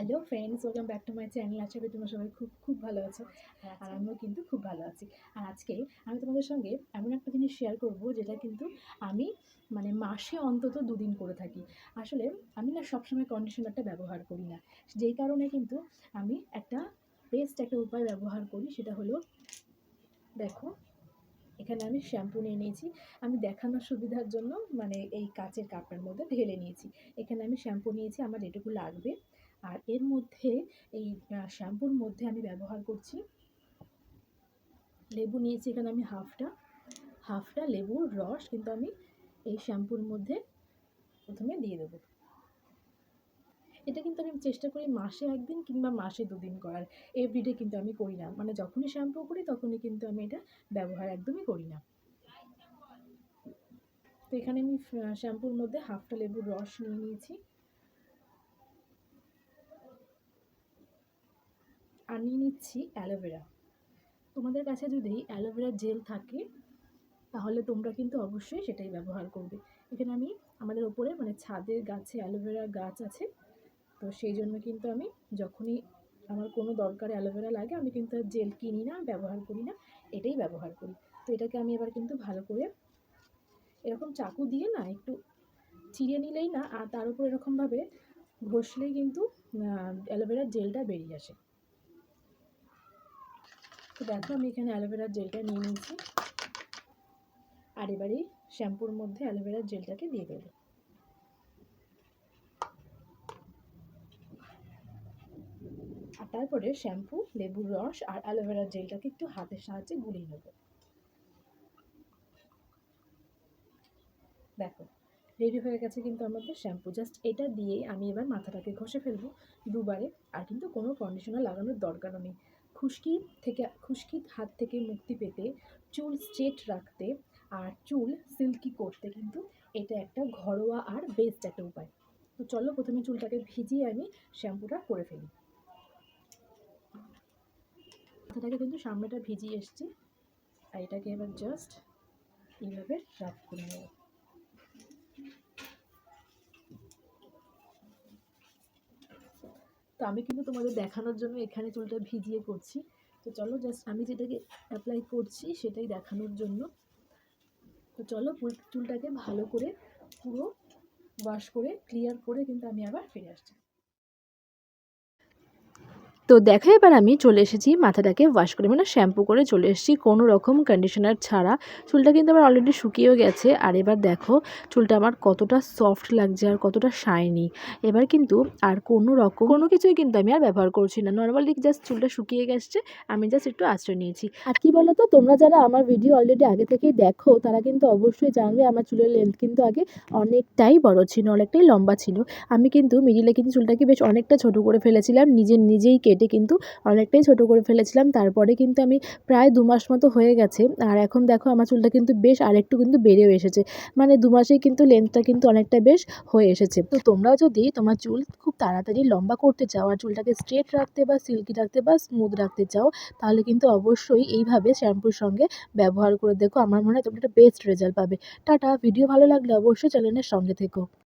Hello friends welcome back to my channel আশা করি তোমরা সবাই খুব খুব ভালো আছো। আর আমিও কিন্তু খুব ভালো আছি। আর আজকে আমি তোমাদের সঙ্গে এমন একটা জিনিস শেয়ার করব যেটা কিন্তু আমি মানে মাসে অন্তত দুদিন করে থাকি। আসলে আমি না সবসময় কন্ডিশনারটা ব্যবহার করি না। যেই কারণে কিন্তু আমি একটা বেস্ট একটা উপায় ব্যবহার করি সেটা হলো দেখো এখানে আমি শ্যাম্পু নিয়ে নিয়েছি। আমি দেখানোর সুবিধার জন্য মানে এই কাচের কাপের মধ্যে ঢেলে নিয়েছি। এখানে আমি শ্যাম্পু নিয়েছি আমার যেটুকু লাগবে। আর এর মধ্যে এই শ্যাম্পুর মধ্যে আমি ব্যবহার করছি লেবু নিয়েছি এখানে আমি হাফটা হাফটা লেবুর রস কিন্তু আমি এই শ্যাম্পুর মধ্যে প্রথমে দিয়ে দেবো। এটা কিন্তু আমি চেষ্টা করি মাসে একদিন কিংবা মাসে দুদিন করার এভরিডে কিন্তু আমি করি না। মানে যখনই শ্যাম্পু করি তখনই কিন্তু আমি এটা ব্যবহার একদমই করি না। তো এখানে আমি শ্যাম্পুর মধ্যে হাফটা লেবুর রস নিয়ে নিয়েছি। আর নিয়ে নিচ্ছি অ্যালোভেরা। তোমাদের কাছে যদি অ্যালোভেরা জেল থাকে, তাহলে তোমরা কিন্তু অবশ্যই সেটাই ব্যবহার করবে। এখানে আমি আমাদের ওপরে মানে ছাদের গাছে অ্যালোভেরা গাছ আছে, তো সেই জন্য কিন্তু আমি যখনই আমার কোনো দরকারে অ্যালোভেরা লাগে, আমি কিন্তু আর জেল কিনি না, ব্যবহার করি না, এটাই ব্যবহার করি। তো এটাকে আমি এবার কিন্তু ভালো করে এরকম চাকু দিয়ে না একটু চিড়ে নিলেই না, আর তার উপর এরকমভাবে ঘষলেই কিন্তু অ্যালোভেরার জেলটা বেরিয়ে আসে। তো দেখো আমি এখানে অ্যালোভেরার জেলটা নিয়ে নিয়েছি। আর এবারে শ্যাম্পুর মধ্যে অ্যালোভেরার জেলটাকে দিয়ে দেবো। আর তারপরে শ্যাম্পু, লেবুর রস আর অ্যালোভেরার জেলটাকে একটু হাতের সাহায্যে গুলিয়ে নেব। দেখো, রেডি হয়ে গেছে কিন্তু আমাদের শ্যাম্পু। জাস্ট এটা দিয়েই আমি এবার মাথাটাকে ঘষে ফেলব দুবারে। আর কিন্তু কোনো কন্ডিশনার লাগানোর দরকারও নেই। খুশকি থেকে খুশকির হাত থেকে মুক্তি পেতে চুল স্ট্রেট রাখতে আর চুল সিল্কি করতে কিন্তু এটা একটা ঘরোয়া আর বেস্ট একটা উপায়। তো চলো প্রথমে চুলটাকে ভিজিয়ে আমি শ্যাম্পুটা করে ফেলি। মাথাটাকে কিন্তু সামনেটা ভিজিয়ে এসছি। আর এটাকে এবার জাস্ট এইভাবে রাফ করে নেব। তো আমি কিন্তু তোমাদের দেখানোর জন্য এখানে চুলটা ভিজিয়ে করছি। তো চলো জাস্ট আমি যেটাকে অ্যাপ্লাই করছি সেটাই দেখানোর জন্য। তো চলো চুলটাকে ভালো করে পুরো ওয়াশ করে ক্লিয়ার করে কিন্তু আমি আবার ফিরে আসছি। তো দেখো, এবার আমি চলে এসেছি মাথাটাকে ওয়াশ করে। মানে শ্যাম্পু করে চলে এসেছি কোনো রকম কন্ডিশনার ছাড়া। চুলটা কিন্তু আমার অলরেডি শুকিয়েও গেছে। আর এবার দেখো, চুলটা আমার কতটা সফট লাগছে আর কতটা শাইনি এবার কিন্তু আর কোনো রকম, কোনো কিছুই কিন্তু আমি আর ব্যবহার করছি না। নর্মালি জাস্ট চুলটা শুকিয়ে গেছে, আমি জাস্ট একটু আশ্রয় নিয়েছি। আর কি বলো তো তোমরা যারা আমার ভিডিও অলরেডি আগে থেকেই দেখো, তারা কিন্তু অবশ্যই জানবে আমার চুলের লেন্থ কিন্তু আগে অনেকটাই বড় ছিল, অনেকটাই লম্বা ছিল। আমি কিন্তু মিডিলে কিন্তু চুলটাকে বেশ অনেকটা ছোট করে ফেলেছিলাম নিজের নিজেই কেটে কেটে কিন্তু অনেকটাই ছোট করে ফেলেছিলাম। তারপরে কিন্তু আমি প্রায় দু মাস মতো হয়ে গেছে। আর এখন দেখো আমার চুলটা কিন্তু বেশ আরেকটু কিন্তু বেড়েও এসেছে। মানে দু মাসেই কিন্তু লেন্থটা কিন্তু অনেকটা বেশ হয়ে এসেছে। তো তোমরাও যদি তোমার চুল খুব তাড়াতাড়ি লম্বা করতে চাও আর চুলটাকে স্ট্রেট রাখতে বা সিল্কি রাখতে বা স্মুথ রাখতে চাও, তাহলে কিন্তু অবশ্যই এইভাবে শ্যাম্পুর সঙ্গে ব্যবহার করে দেখো। আমার মনে হয় তোমরা একটা বেস্ট রেজাল্ট পাবে। টাটা ভিডিও ভালো লাগলে অবশ্যই চ্যানেলের সঙ্গে থেকো।